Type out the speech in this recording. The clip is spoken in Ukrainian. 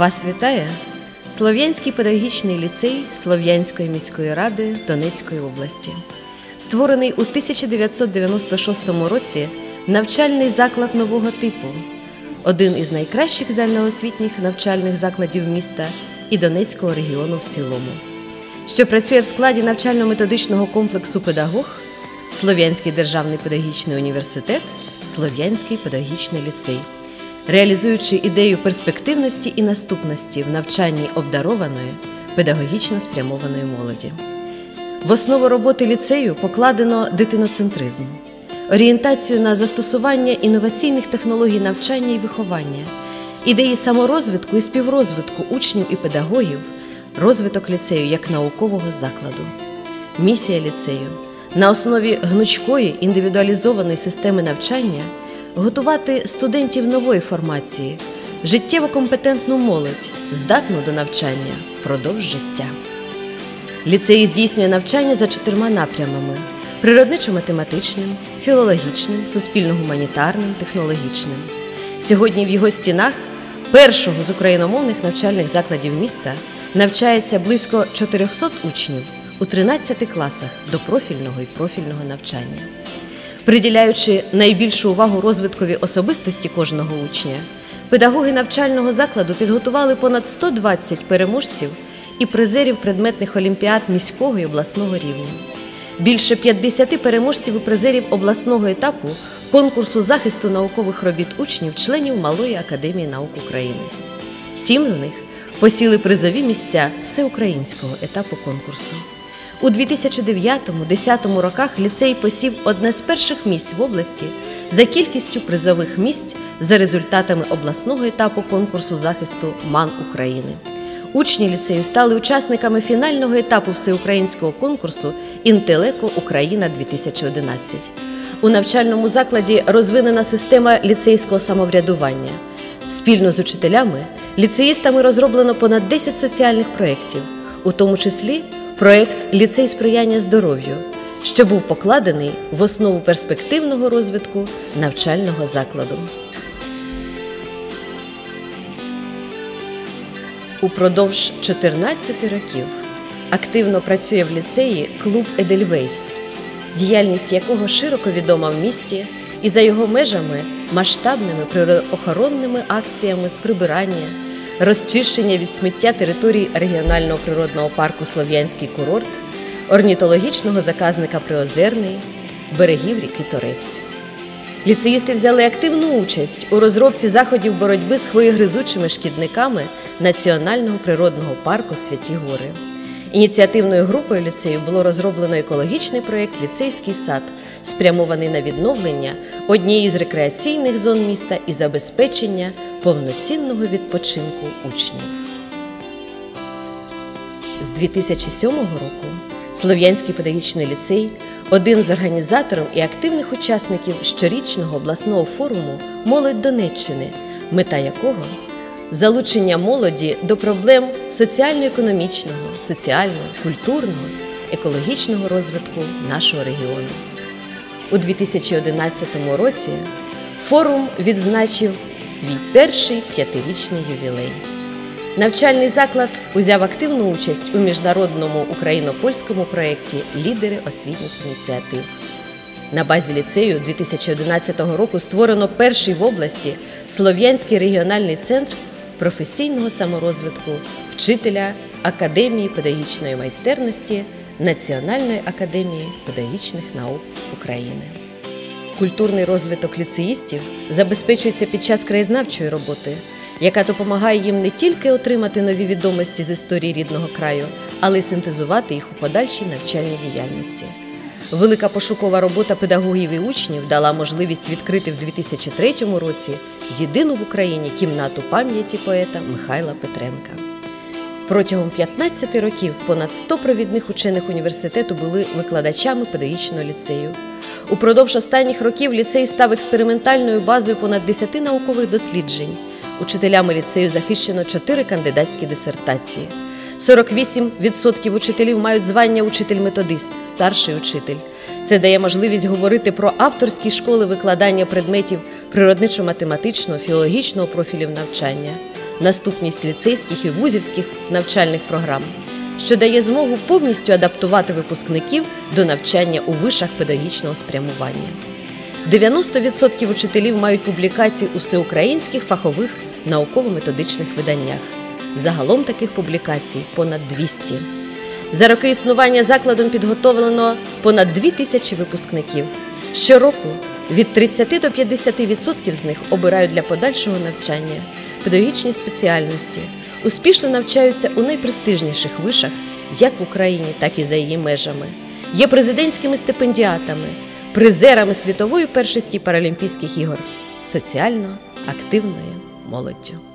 Вас вітає Слов'янський педагогічний ліцей Слов'янської міської ради Донецької області. Створений у 1996 році навчальний заклад нового типу, один із найкращих загальноосвітніх навчальних закладів міста і Донецького регіону в цілому, що працює в складі навчально-методичного комплексу педагог, Слов'янський державний педагогічний університет, Слов'янський педагогічний ліцей реалізуючи ідею перспективності і наступності в навчанні обдарованої, педагогічно спрямованої молоді. В основу роботи ліцею покладено дитиноцентризм, орієнтацію на застосування інноваційних технологій навчання і виховання, ідеї саморозвитку і співрозвитку учнів і педагогів, розвиток ліцею як наукового закладу. Місія ліцею на основі гнучкої індивідуалізованої системи навчання готувати студентів нової формації, життєво компетентну молодь, здатну до навчання впродовж життя. Ліцей здійснює навчання за чотирма напрямами: природничо-математичним, філологічним, суспільно-гуманітарним, технологічним. Сьогодні в його стінах першого з україномовних навчальних закладів міста навчається близько 400 учнів у 13 класах до профільного і профільного навчання приділяючи найбільшу увагу розвиткові особистості кожного учня, педагоги навчального закладу підготували понад 120 переможців і призерів предметних олімпіад міського і обласного рівня. Більше 50 переможців і призерів обласного етапу конкурсу захисту наукових робіт учнів, членів Малої академії наук України. Сім з них посіли призові місця всеукраїнського етапу конкурсу. У 2009-2010 роках ліцей посів одне з перших місць в області за кількістю призових місць за результатами обласного етапу конкурсу захисту МАН України. Учні ліцею стали учасниками фінального етапу всеукраїнського конкурсу Інтелеко Україна 2011 У навчальному закладі розвинена система ліцейського самоврядування. Спільно з учителями ліцеїстами розроблено понад 10 соціальних проєктів, у тому числі проєкт Ліцей сприяння здоров'ю, що був покладений в основу перспективного розвитку навчального закладу. Упродовж 14 років активно працює в ліцеї клуб Едельвейс, діяльність якого широко відома в місті і за його межами масштабними природоохоронними акціями з прибирання розчищення від сміття територій регіонального природного парку Слов'янський курорт, орнітологічного заказника Приозерний, берегів ріки Торець. Ліцеїсти взяли активну участь у розробці заходів боротьби з хвоєгризучими шкідниками Національного природного парку Святі Гори. Ініціативною групою ліцею було розроблено екологічний проєкт Ліцейський сад, спрямований на відновлення однієї з рекреаційних зон міста і забезпечення повноцінного відпочинку учнів. З 2007 року Слов'янський педагогічний ліцей один з організаторів і активних учасників щорічного обласного форуму Молодь Донеччини, мета якого залучення молоді до проблем соціально-економічного, соціального, культурного, екологічного розвитку нашого регіону. У 2011 році форум відзначив свій перший п'ятирічний ювілей. Навчальний заклад узяв активну участь у міжнародному україно-польському проєкті Лідери освітніх ініціатив. На базі ліцею 2011 року створено перший в області Слов'янський регіональний центр професійного саморозвитку вчителя Академії педагогічної майстерності Національної академії педагогічних наук України. Культурний розвиток ліцеїстів забезпечується під час краєзнавчої роботи, яка допомагає їм не тільки отримати нові відомості з історії рідного краю, але й синтезувати їх у подальшій навчальній діяльності. Велика пошукова робота педагогів і учнів дала можливість відкрити в 2003 році єдину в Україні кімнату пам'яті поета Михайла Петренка. Протягом 15 років понад 100 провідних учених університету були викладачами педагогічного ліцею. Упродовж останніх років ліцей став експериментальною базою понад 10 наукових досліджень. Учителями ліцею захищено 4 кандидатські дисертації. 48% учителів мають звання учитель-методист, старший учитель. Це дає можливість говорити про авторські школи викладання предметів природничо-математичного, філологічного профілів навчання. наступність ліцейських і вузівських навчальних програм, що дає змогу повністю адаптувати випускників до навчання у вишах педагогічного спрямування. 90% учителів мають публікації у всеукраїнських фахових науково-методичних виданнях. Загалом таких публікацій понад 200. За роки існування закладом підготовлено понад 2 тисячі випускників. Щороку від 30 до 50% з них обирають для подальшого навчання педагогічні спеціальності, успішно навчаються у найпрестижніших вишах, як в Україні, так і за її межами. Є президентськими стипендіатами, призерами світової першості Паралімпійських ігор, соціально активною молоддю.